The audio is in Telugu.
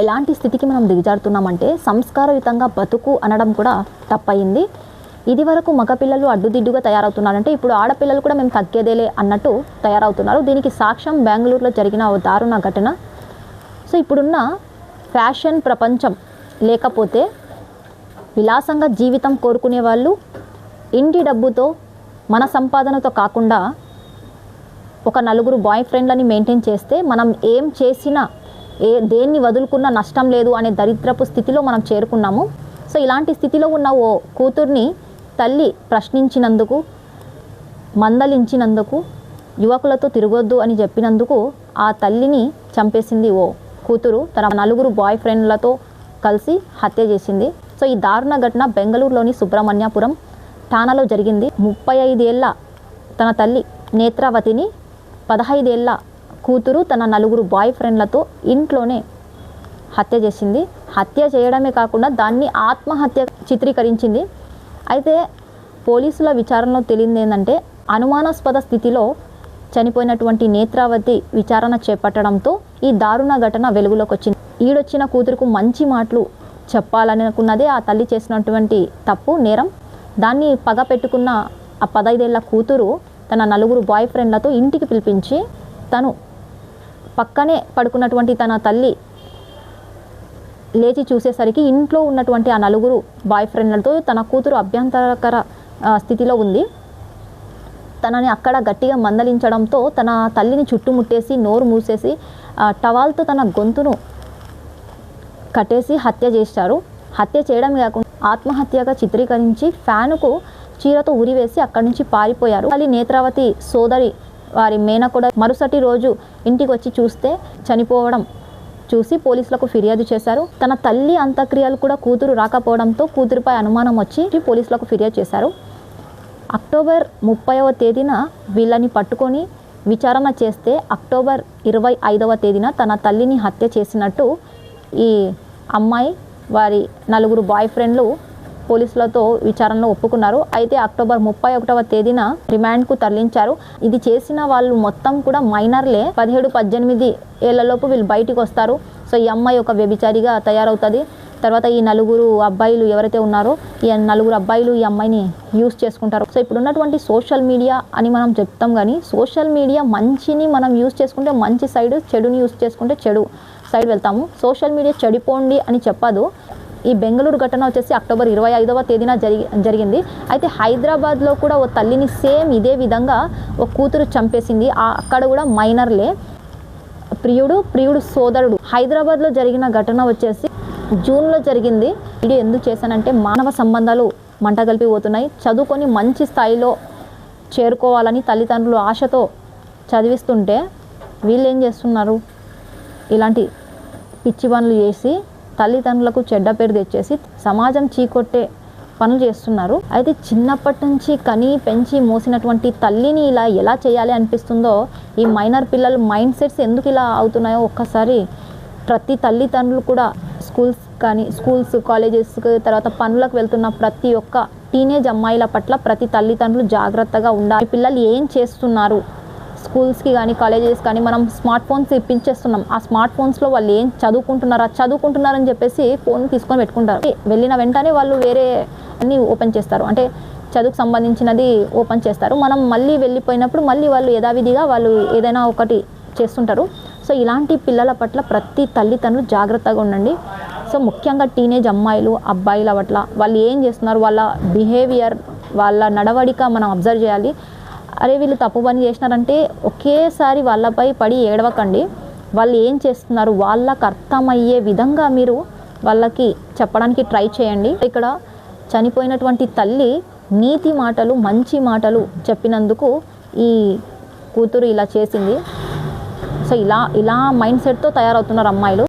ఎలాంటి స్థితికి మనం దిగజారుతున్నామంటే సంస్కారయుతంగా బతుకు అనడం కూడా తప్పయింది. ఇది వరకు మగపిల్లలు అడ్డుదిడ్డుగా తయారవుతున్నారంటే ఇప్పుడు ఆడపిల్లలు కూడా మేము తగ్గేదేలే అన్నట్టు తయారవుతున్నారు. దీనికి సాక్ష్యం బెంగళూరులో జరిగిన ఓ దారుణ ఘటన. సో ఇప్పుడున్న ఫ్యాషన్ ప్రపంచం లేకపోతే విలాసంగా జీవితం కోరుకునే వాళ్ళు ఇంటి డబ్బుతో మన సంపాదనతో కాకుండా ఒక నలుగురు బాయ్ ఫ్రెండ్లని మెయింటైన్ చేస్తే మనం ఏం చేసినా ఏ దేన్ని వదులుకున్నా నష్టం లేదు అనే దరిద్రపు స్థితిలో మనం చేరుకున్నాము. సో ఇలాంటి స్థితిలో ఉన్న ఓ కూతుర్ని తల్లి ప్రశ్నించినందుకు మందలించినందుకు యువకులతో తిరగొద్దు అని చెప్పినందుకు ఆ తల్లిని చంపేసింది ఓ కూతురు. తన నలుగురు బాయ్ ఫ్రెండ్లతో కలిసి హత్య చేసింది. సో ఈ దారుణ ఘటన బెంగళూరులోని సుబ్రహ్మణ్యపురం ఠానాలో జరిగింది. ముప్పై ఐదేళ్ళ తన తల్లి నేత్రావతిని పదహైదేళ్ళ కూతురు తన నలుగురు బాయ్ ఫ్రెండ్లతో ఇంట్లోనే హత్య చేసింది. హత్య చేయడమే కాకుండా దాన్ని ఆత్మహత్య చిత్రీకరించింది. అయితే పోలీసుల విచారణలో తెలియంది ఏంటంటే అనుమానాస్పద స్థితిలో చనిపోయినటువంటి నేత్రావతి విచారణ చేపట్టడంతో ఈ దారుణ ఘటన వెలుగులోకి వచ్చింది. ఈడొచ్చిన కూతురుకు మంచి మాటలు చెప్పాలని అనుకున్నదే ఆ తల్లి చేసినటువంటి తప్పు నేరం. దాన్ని పగ పెట్టుకున్న ఆ పదైదేళ్ళ కూతురు తన నలుగురు బాయ్ ఫ్రెండ్లతో ఇంటికి పిలిపించి తను పక్కనే పడుకున్నటువంటి తన తల్లి లేచి చూసేసరికి ఇంట్లో ఉన్నటువంటి ఆ నలుగురు బాయ్ ఫ్రెండ్లతో తన కూతురు అభ్యంతరకర స్థితిలో ఉంది. తనని అక్కడ గట్టిగా మందలించడంతో తన తల్లిని చుట్టుముట్టేసి నోరు మూసేసి టవాల్తో తన గొంతును కట్టేసి హత్య చేశారు. హత్య చేయడం కాకుండా ఆత్మహత్యగా చిత్రీకరించి ఫ్యానుకు చీరతో ఉరివేసి అక్కడి నుంచి పారిపోయారు. మళ్ళీ నేత్రావతి సోదరి వారి మేనకోడ మరుసటి రోజు ఇంటికి వచ్చి చూస్తే చనిపోవడం చూసి పోలీసులకు ఫిర్యాదు చేశారు. తన తల్లి అంత్యక్రియలు కూడా కూతురు రాకపోవడంతో కూతురుపై అనుమానం వచ్చి పోలీసులకు ఫిర్యాదు చేశారు. అక్టోబర్ ముప్పైవ తేదీన వీళ్ళని పట్టుకొని విచారణ చేస్తే అక్టోబర్ ఇరవై ఐదవ తేదీన తన తల్లిని హత్య చేసినట్టు ఈ అమ్మాయి వారి నలుగురు బాయ్ ఫ్రెండ్లు పోలీసులతో విచారణలో ఒప్పుకున్నారు. అయితే అక్టోబర్ ముప్పై ఒకటవ తేదీన రిమాండ్కు తరలించారు. ఇది చేసిన వాళ్ళు మొత్తం కూడా మైనర్లే. పదిహేడు పద్దెనిమిది ఏళ్ళలోపు వీళ్ళు బయటికి వస్తారు. సో ఈ అమ్మాయి ఒక వ్యభిచారిగా తయారవుతుంది. తర్వాత ఈ నలుగురు అబ్బాయిలు ఎవరైతే ఉన్నారో ఈ నలుగురు అబ్బాయిలు ఈ అమ్మాయిని యూస్ చేసుకుంటారు. సో ఇప్పుడు ఉన్నటువంటి సోషల్ మీడియా అని మనం చెప్తాం కానీ సోషల్ మీడియా మంచిని మనం యూస్ చేసుకుంటే మంచి సైడ్ చెడుని యూస్ చేసుకుంటే చెడు సైడ్ వెళ్తాము. సోషల్ మీడియా చెడిపోండి అని చెప్పదు. ఈ బెంగళూరు ఘటన వచ్చేసి అక్టోబర్ ఇరవై ఐదవ తేదీన జరిగి జరిగింది. అయితే హైదరాబాద్లో కూడా ఓ తల్లిని సేమ్ ఇదే విధంగా ఓ కూతురు చంపేసింది. ఆ- అక్కడ కూడా మైనర్లే. ప్రియుడు ప్రియుడు సోదరుడు. హైదరాబాద్లో జరిగిన ఘటన వచ్చేసి జూన్లో జరిగింది. ఇది ఎందుకు చేశానంటే మానవ సంబంధాలు మంట కలిపి పోతున్నాయి. చదువుకొని మంచి స్థాయిలో చేరుకోవాలని తల్లిదండ్రులు ఆశతో చదివిస్తుంటే వీళ్ళు ఏం చేస్తున్నారు? ఇలాంటి పిచ్చి పనులు చేసి తల్లిదండ్రులకు చెడ్డ పేరు తెచ్చేసి సమాజం చీకొట్టే పనులు చేస్తున్నారు. అయితే చిన్నప్పటి నుంచి కని పెంచి మోసినటువంటి తల్లిని ఇలా ఎలా చేయాలి అనిపిస్తుందో ఈ మైనర్ పిల్లల మైండ్ సెట్స్ ఎందుకు ఇలా అవుతున్నాయో ఒక్కసారి ప్రతి తల్లిదండ్రులు కూడా స్కూల్స్ కానీ స్కూల్స్ కాలేజెస్ తర్వాత పనులకు వెళ్తున్న ప్రతి ఒక్క టీనేజ్ అమ్మాయిల పట్ల ప్రతి తల్లిదండ్రులు జాగ్రత్తగా ఉండాలి. పిల్లలు ఏం చేస్తున్నారు? స్కూల్స్కి కానీ కాలేజెస్ కానీ మనం స్మార్ట్ ఫోన్స్ ఇప్పించేస్తున్నాం. ఆ స్మార్ట్ ఫోన్స్లో వాళ్ళు ఏం చదువుకుంటున్నారా? చదువుకుంటున్నారని చెప్పేసి ఫోన్ తీసుకొని పెట్టుకుంటారు. వెళ్ళిన వెంటనే వాళ్ళు వేరే అన్ని ఓపెన్ చేస్తారు. అంటే చదువుకు సంబంధించినది ఓపెన్ చేస్తారు. మనం మళ్ళీ వెళ్ళిపోయినప్పుడు మళ్ళీ వాళ్ళు యథావిధిగా వాళ్ళు ఏదైనా ఒకటి చేస్తుంటారు. సో ఇలాంటి పిల్లల పట్ల ప్రతి తల్లిదండ్రులు జాగ్రత్తగా ఉండండి. సో ముఖ్యంగా టీనేజ్ అమ్మాయిలు అబ్బాయిల పట్ల వాళ్ళు ఏం చేస్తున్నారు? వాళ్ళ బిహేవియర్ వాళ్ళ నడవడిక మనం అబ్జర్వ్ చేయాలి. అరే వీళ్ళు తప్పు పని చేసినారంటే ఒకేసారి వాళ్ళపై పడి ఏడవకండి. వాళ్ళు ఏం చేస్తున్నారు? వాళ్ళకు అర్థమయ్యే విధంగా మీరు వాళ్ళకి చెప్పడానికి ట్రై చేయండి. ఇక్కడ చనిపోయినటువంటి తల్లి నీతి మాటలు మంచి మాటలు చెప్పినందుకు ఈ కూతురు ఇలా చేసింది. సో ఇలా ఇలా మైండ్ సెట్తో తయారవుతున్నారు అమ్మాయిలు.